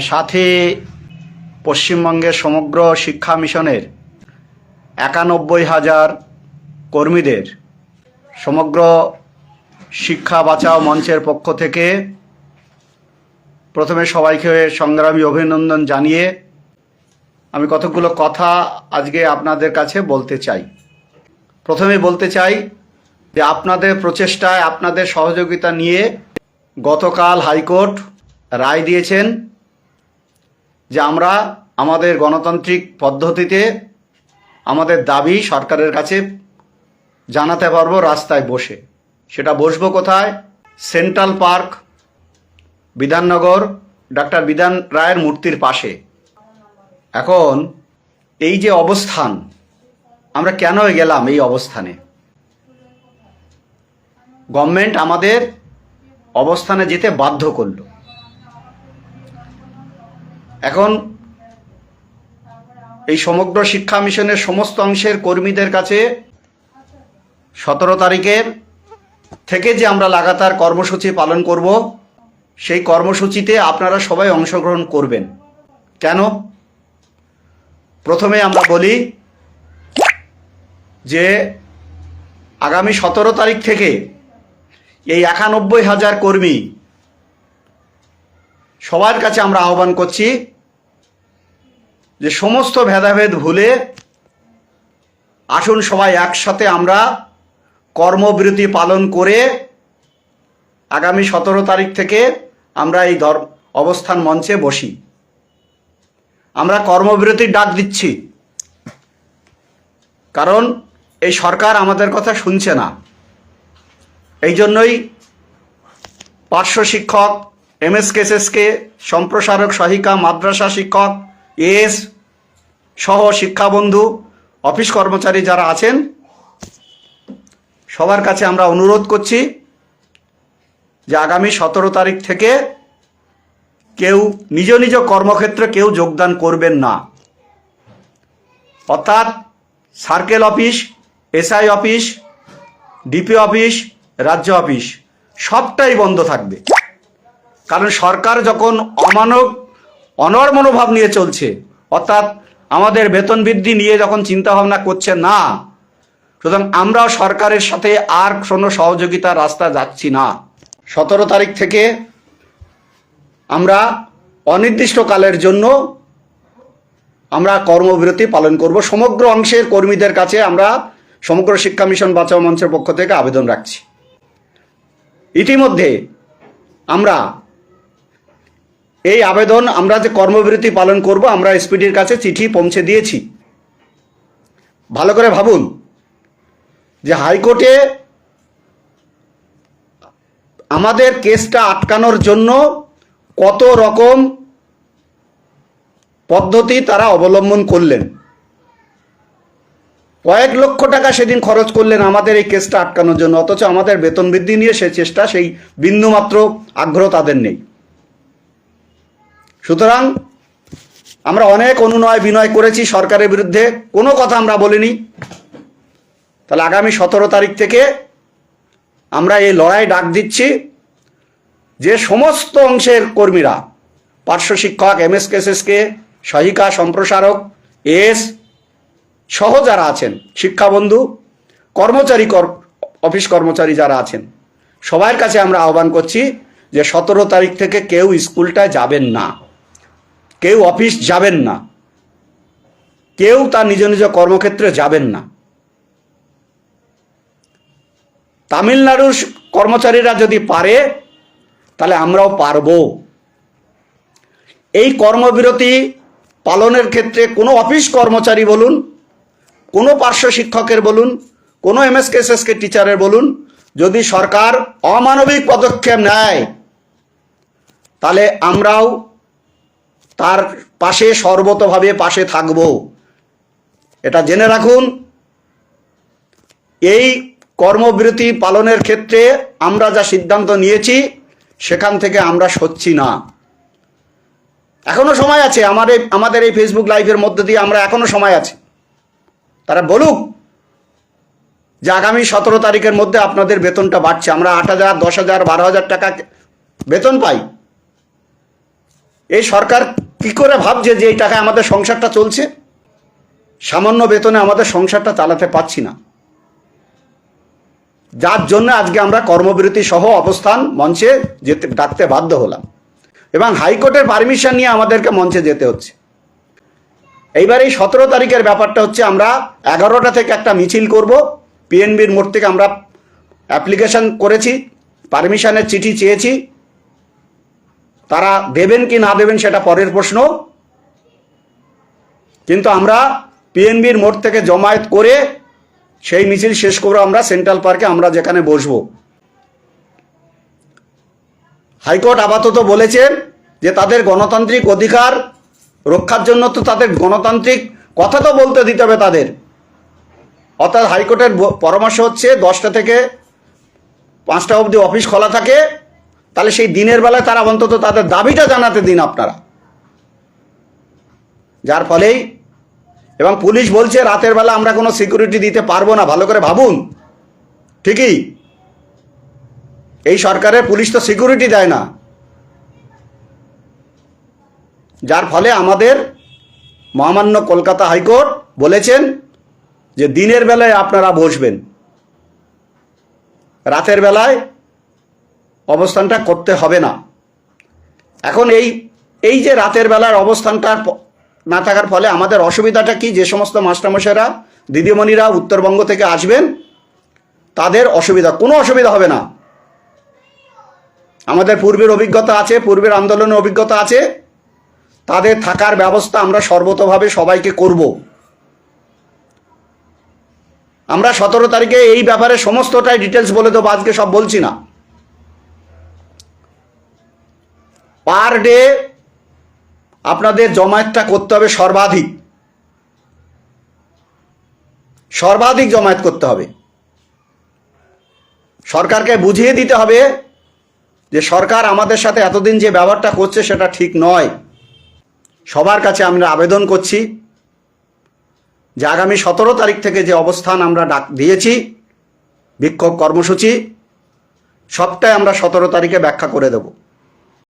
সাথে পশ্চিমবঙ্গের সমগ্র শিক্ষা মিশনের একানব্বই হাজার কর্মীদের সমগ্র শিক্ষা বাঁচাও মঞ্চের পক্ষ থেকে প্রথমে সবাইকে সংগ্রামী অভিনন্দন জানিয়ে আমি কতগুলো কথা আজকে আপনাদের কাছে বলতে চাই। প্রথমে বলতে চাই যে আপনাদের প্রচেষ্টায় আপনাদের সহযোগিতা নিয়ে গতকাল হাইকোর্ট রায় দিয়েছেন। যে আমরা আমাদের গণতান্ত্রিক পদ্ধতিতে আমাদের দাবি সরকারের কাছে জানাতে পারব রাস্তায় বসে। সেটা বসবো কোথায়? সেন্ট্রাল পার্ক, বিধাননগর, ডাক্তার বিধান রায়ের মূর্তির পাশে। এখন এই যে অবস্থান, আমরা কেন গেলাম এই অবস্থানে? গভর্নমেন্ট আমাদের অবস্থানে যেতে বাধ্য করল। এখন এই সমগ্র শিক্ষা মিশনের সমস্ত অংশের কর্মীদের কাছে সতেরো তারিখের থেকে যে আমরা লাগাতার কর্মসূচি পালন করব, সেই কর্মসূচিতে আপনারা সবাই অংশগ্রহণ করবেন। কেন? প্রথমে আমরা বলি যে আগামী সতেরো তারিখ থেকে এই একানব্বই হাজার কর্মী সবার কাছে আমরা আহ্বান করছি যে সমস্ত ভেদাভেদ ভুলে আসুন সবাই একসাথে আমরা কর্মবিরতি পালন করে আগামী সতেরো তারিখ থেকে আমরা এই ধর অবস্থান মঞ্চে বসি। আমরা কর্মবিরতির ডাক দিচ্ছি। কারণ এই সরকার আমাদের কথা শুনছে না। এই জন্যই পার্শ্ব শিক্ষক এম এস এমএসকেএসএসকে সম্প্রসারক, সহিকা, মাদ্রাসা শিক্ষক এস সহ শিক্ষাবন্ধু, অফিস কর্মচারী যারা আছেন, সবার কাছে আমরা অনুরোধ করছি যে আগামী সতেরো তারিখ থেকে কেউ নিজ নিজ কর্মক্ষেত্রে কেউ যোগদান করবেন না। অর্থাৎ circle office, SI office, DP office, রাজ্য অফিস, সবটাই বন্ধ থাকবে। কারণ সরকার যখন অমানব অনর মনোভাব নিয়ে চলছে, অর্থাৎ আমাদের বেতন বৃদ্ধি নিয়ে যখন চিন্তা ভাবনা করছে, না। সুতরাং আমরাও সরকারের সাথে আর কোনো সহযোগিতার রাস্তা যাচ্ছি না। সতেরো তারিখ থেকে আমরা অনির্দিষ্টকালের জন্য আমরা কর্মবিরতি পালন করব। সমগ্র অংশের কর্মীদের কাছে আমরা সমগ্র শিক্ষা মিশন বাঁচাও মঞ্চের পক্ষ থেকে আবেদন রাখছি। ইতিমধ্যে আমরা এই আবেদন আমরা যে কর্মবিরতি পালন করব, আমরা এসপিডির কাছে চিঠি পৌঁছে দিয়েছি। ভালো করে ভাবুন যে হাইকোর্টে আমাদের কেসটা আটকানোর জন্য কত রকম পদ্ধতি তারা অবলম্বন করলেন। কয়েক লক্ষ টাকা সেদিন খরচ করলেন আমাদের এই কেসটা আটকানোর জন্য, অথচ আমাদের বেতন বৃদ্ধি নিয়ে সে চেষ্টা, সেই বিন্দুমাত্র আগ্রহ তাদের নেই। সুতরাং আমরা অনেক অনুনয় বিনয় করেছি সরকারের বিরুদ্ধে, কোনো কথা আমরা বলিনি। তাহলে আগামী সতেরো তারিখ থেকে আমরা এই লড়াই ডাক দিচ্ছি। যে সমস্ত অংশের কর্মীরা, পার্শ্ব শিক্ষক, এমএসকেএসএসকে, সহিকা, সম্প্রসারক এস সহ যারা আছেন, শিক্ষাবন্ধু, কর্মচারী কর, অফিস কর্মচারী যারা আছেন, সবার কাছে আমরা আহ্বান করছি যে সতেরো তারিখ থেকে কেউ স্কুলটায় যাবেন না। কেউ অফিস যাবেন না। কেউ তার নিজ নিজ কর্মক্ষেত্রে যাবেন না। তামিলনাড়ুর কর্মচারীরা যদি পারে, তাহলে আমরাও পারব। এই কর্মবিরতি পালনের ক্ষেত্রে কোনো অফিস কর্মচারী বলুন, কোনো পার্শ্ব শিক্ষকের বলুন, কোনো এমএসকেএসএসকে টিচারের বলুন, যদি সরকার অমানবিক পদক্ষেপ নেয়, তাহলে আমরাও তার পাশে সর্বতভাবে পাশে থাকব। এটা জেনে রাখুন, এই কর্মবিরতি পালনের ক্ষেত্রে আমরা যা সিদ্ধান্ত নিয়েছি, সেখান থেকে আমরা সচ্ছি না। এখনও সময় আছে আমার এই আমাদের এই ফেসবুক লাইভের মধ্যে দিয়ে আমরা এখনও সময় আছে। তারা বলুক যে আগামী সতেরো তারিখের মধ্যে আপনাদের বেতনটা বাড়ছে। আমরা আট হাজার, দশ হাজার, বারো হাজার টাকা বেতন পাই। এই সরকার কি করে ভাবছে যে এই টাকায় আমাদের সংসারটা চলছে? সামান্য বেতনে আমাদের সংসারটা চালাতে পারছি না। যার জন্য আজকে আমরা কর্মবিরতি সহ অবস্থান মঞ্চে যেতে ডাকতে বাধ্য হলাম। এবং হাইকোর্টের পারমিশন নিয়ে আমাদেরকে মঞ্চে যেতে হচ্ছে। এইবার এই সতেরো তারিখের ব্যাপারটা হচ্ছে আমরা এগারোটা থেকে একটা মিছিল করব। পিএনবির মোড় থেকে আমরা অ্যাপ্লিকেশন করেছি পারমিশনের চিঠি চেয়েছি। তারা দেবেন কি না দেবেন সেটা পরের প্রশ্ন। কিন্তু আমরা পিএনবির মোড় থেকে জমায়েত করে সেই মিছিল শেষ করে আমরা সেন্ট্রাল পার্কে, আমরা যেখানে বসবো। হাইকোর্ট আপাতত বলেছেন যে তাদের গণতান্ত্রিক অধিকার রক্ষার জন্য তো তাদের গণতান্ত্রিক কথা তো বলতে দিতে হবে তাদের। অর্থাৎ হাইকোর্টের পরামর্শ হচ্ছে দশটা থেকে পাঁচটা অবধি অফিস খোলা থাকে। তাহলে সেই দিনের বেলায় তারা অন্তত তাদের দাবিটা জানাতে দিন আপনারা। যার ফলেই এবং পুলিশ বলছে, রাতের বেলা আমরা কোনো সিকিউরিটি দিতে পারব না, ভালো করে ভাবুন। ঠিকই? এই সরকারের পুলিশ তো সিকিউরিটি দেয় না। যার ফলে আমাদের মহামান্য কলকাতা হাইকোর্ট বলেছেন যে দিনের বেলায় আপনারা বসবেন। রাতের বেলায় অবস্থানটা করতে হবে না। এখন এই এই যে রাতের বেলার অবস্থানটা না থাকার ফলে আমাদের অসুবিধাটা কি? যে সমস্ত মাস্টারমশাইরা, দিদিমণিরা উত্তরবঙ্গ থেকে আসবেন, তাদের অসুবিধা, কোনো অসুবিধা হবে না। আমাদের পূর্বের অভিজ্ঞতা আছে, পূর্বের আন্দোলনের অভিজ্ঞতা আছে। তাদের থাকার ব্যবস্থা আমরা সর্বতভাবে সবাইকে করব। আমরা সতেরো তারিখে এই ব্যাপারে সমস্তটাই ডিটেলস বলে দেবো, আজকে সব বলছি না। পার ডে আপনাদের জমায়েতটা করতে হবে সর্বাধিক। সর্বাধিক জমায়েত করতে হবে। সরকারকে বুঝিয়ে দিতে হবে যে সরকার আমাদের সাথে এতদিন যে ব্যবহারটা করছে সেটা ঠিক নয়। সবার কাছে আমরা আবেদন করছি যে আগামী সতেরো তারিখ থেকে যে অবস্থান আমরা ডাক দিয়েছি, বিক্ষোভ কর্মসূচি, সবটাই আমরা সতেরো তারিখে ব্যাখ্যা করে দেবো।